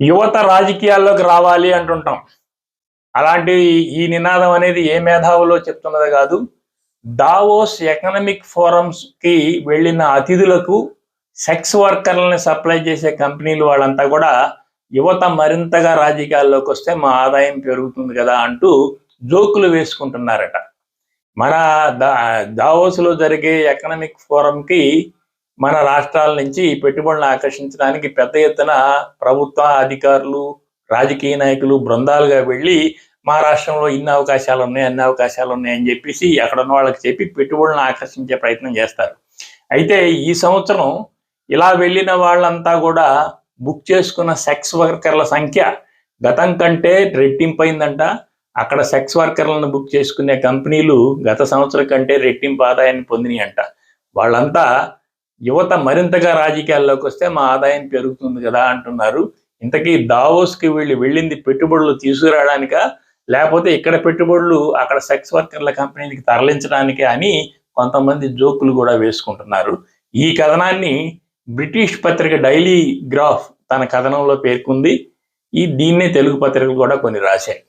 యువత రాజకీయాల్లోకి రావాలి అంటుంటాం. అలాంటి ఈ నినాదం అనేది ఏ మేధావులో చెప్తున్నది కాదు. దావోస్ ఎకనామిక్ ఫోరమ్స్కి వెళ్ళిన అతిథులకు సెక్స్ వర్కర్లని సప్లై చేసే కంపెనీలు వాళ్ళంతా కూడా యువత మరింతగా రాజకీయాల్లోకి వస్తే మా ఆదాయం పెరుగుతుంది కదా అంటూ జోకులు వేసుకుంటున్నారట. మన దా దావోస్లో జరిగే ఎకనామిక్ ఫోరంకి మన రాష్ట్రాల నుంచి పెట్టుబడులను ఆకర్షించడానికి పెద్ద ఎత్తున ప్రభుత్వ అధికారులు రాజకీయ నాయకులు బృందాలుగా వెళ్ళి మా రాష్ట్రంలో ఇన్ని అవకాశాలు ఉన్నాయి అన్ని అవకాశాలు ఉన్నాయి అని చెప్పేసి అక్కడ ఉన్న వాళ్ళకి చెప్పి పెట్టుబడులను ఆకర్షించే ప్రయత్నం చేస్తారు. అయితే ఈ సంవత్సరం ఇలా వెళ్ళిన వాళ్ళంతా కూడా బుక్ చేసుకున్న సెక్స్ వర్కర్ల సంఖ్య గతం కంటే రెట్టింపైందంట. అక్కడ సెక్స్ వర్కర్లను బుక్ చేసుకునే కంపెనీలు గత సంవత్సరం కంటే రెట్టింపు ఆదాయాన్ని పొందినాయి అంట వాళ్ళంతా యువత మరింతగా రాజకీయాల్లోకి వస్తే మా ఆదాయం పెరుగుతుంది కదా అంటున్నారు. ఇంతకీ దావోస్కి వీళ్ళు వెళ్ళింది పెట్టుబడులు తీసుకురావడానిక? లేకపోతే ఇక్కడ పెట్టుబడులు అక్కడ సెక్స్ వర్కర్ల కంపెనీకి తరలించడానికి అని కొంతమంది జోకులు కూడా వేసుకుంటున్నారు. ఈ కథనాన్ని బ్రిటిష్ పత్రిక డైలీ గ్రాఫ్ తన కథనంలో పేర్కొంది. ఈ దీన్నే తెలుగు పత్రికలు కూడా కొన్ని రాశాయి.